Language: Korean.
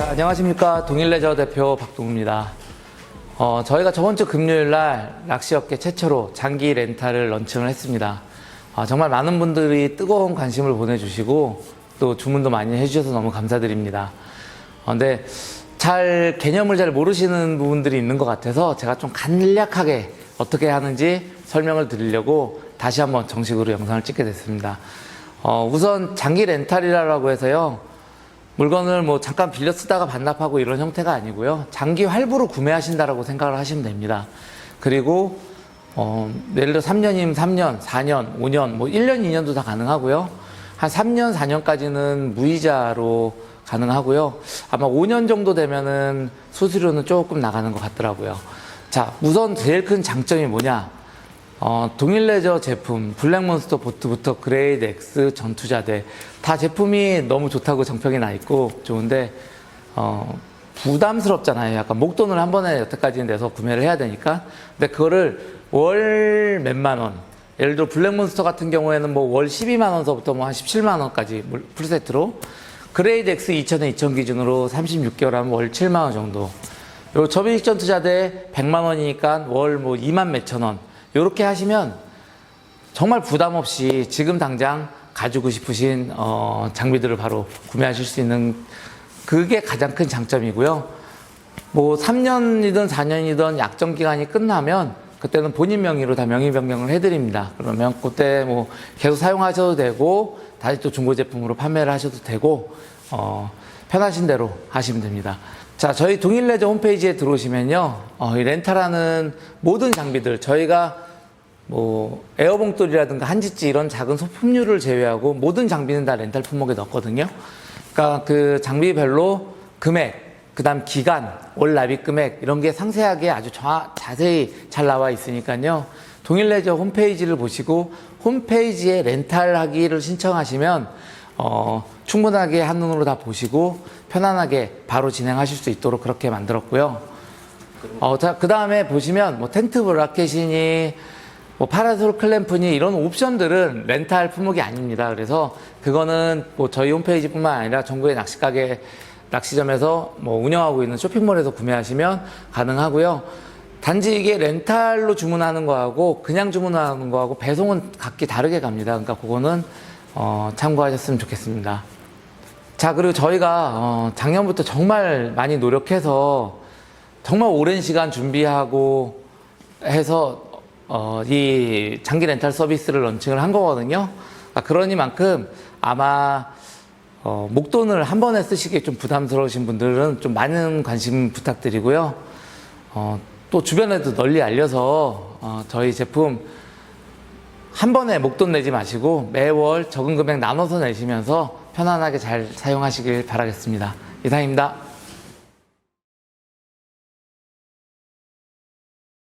자, 안녕하십니까. 동일레저 대표 박동우입니다. 어, 저희가 저번 주 금요일 날 낚시업계 최초로 장기 렌탈을 런칭을 했습니다. 아, 정말 많은 분들이 뜨거운 관심을 보내주시고 또 주문도 많이 해주셔서 너무 감사드립니다. 어, 근데 잘 개념을 잘 모르시는 부분들이 있는 것 같아서 제가 좀 간략하게 어떻게 하는지 설명을 드리려고 다시 한번 정식으로 영상을 찍게 됐습니다. 어, 우선 장기 렌탈이라고 해서요. 물건을 뭐 잠깐 빌려 쓰다가 반납하고 이런 형태가 아니고요. 장기 할부로 구매하신다라고 생각을 하시면 됩니다. 그리고 어, 예를 들어 3년이면 3년, 4년, 5년, 뭐 1년, 2년도 다 가능하고요. 한 3년, 4년까지는 무이자로 가능하고요. 아마 5년 정도 되면은 수수료는 조금 나가는 것 같더라고요. 자, 우선 제일 큰 장점이 뭐냐? 어, 동일레저 제품, 블랙몬스터 보트부터 그레이드 X, 전투자대 다 제품이 너무 좋다고 정평이 나 있고 좋은데 어, 부담스럽잖아요. 약간 목돈을 한 번에 여태까지 내서 구매를 해야 되니까. 근데 그거를 월 몇만 원. 예를 들어 블랙몬스터 같은 경우에는 뭐 월 12만 원서부터 뭐 한 17만 원까지 물- 풀세트로 그레이드 X 2000에 2000 기준으로 36개월 하면 월 7만 원 정도. 요 접이식 전투자대 100만 원이니까 월 뭐 2만 몇천 원. 요렇게 하시면 정말 부담 없이 지금 당장 가지고 싶으신 어, 장비들을 바로 구매하실 수 있는 그게 가장 큰 장점이고요. 뭐 3년이든 4년이든 약정 기간이 끝나면 그때는 본인 명의로 다 명의 변경을 해드립니다. 그러면 그때 뭐 계속 사용하셔도 되고 다시 또 중고 제품으로 판매를 하셔도 되고 어, 편하신 대로 하시면 됩니다. 자, 저희 동일레저 홈페이지에 들어오시면요, 어, 이 렌탈하는 모든 장비들 저희가 뭐 에어봉돌이라든가 한지찌 이런 작은 소품류를 제외하고 모든 장비는 다 렌탈 품목에 넣었거든요. 그러니까 그 장비별로 금액, 그 다음 기간, 월 납입 금액 이런 게 상세하게 아주 자, 자세히 잘 나와 있으니까요. 동일레저 홈페이지를 보시고 홈페이지에 렌탈하기를 신청하시면 어, 충분하게 한눈으로 다 보시고 편안하게 바로 진행하실 수 있도록 그렇게 만들었고요. 어, 자, 그 다음에 보시면 뭐 텐트 브라켓이니 뭐 파라솔 클램프니 이런 옵션들은 렌탈 품목이 아닙니다. 그래서 그거는 뭐 저희 홈페이지뿐만 아니라 전국의 낚시가게 낚시점에서 뭐 운영하고 있는 쇼핑몰에서 구매하시면 가능하고요. 단지 이게 렌탈로 주문하는 거하고 그냥 주문하는 거하고 배송은 각기 다르게 갑니다. 그러니까 그거는 어, 참고하셨으면 좋겠습니다. 자, 그리고 저희가 어, 작년부터 정말 많이 노력해서 정말 오랜 시간 준비하고 해서 어, 이 장기 렌탈 서비스를 런칭을 한 거거든요. 아, 그러니만큼 아마 어, 목돈을 한 번에 쓰시기에 좀 부담스러우신 분들은 좀 많은 관심 부탁드리고요. 어, 또 주변에도 널리 알려서 어, 저희 제품 한 번에 목돈 내지 마시고 매월 적은 금액 나눠서 내시면서 편안하게 잘 사용하시길 바라겠습니다. 이상입니다.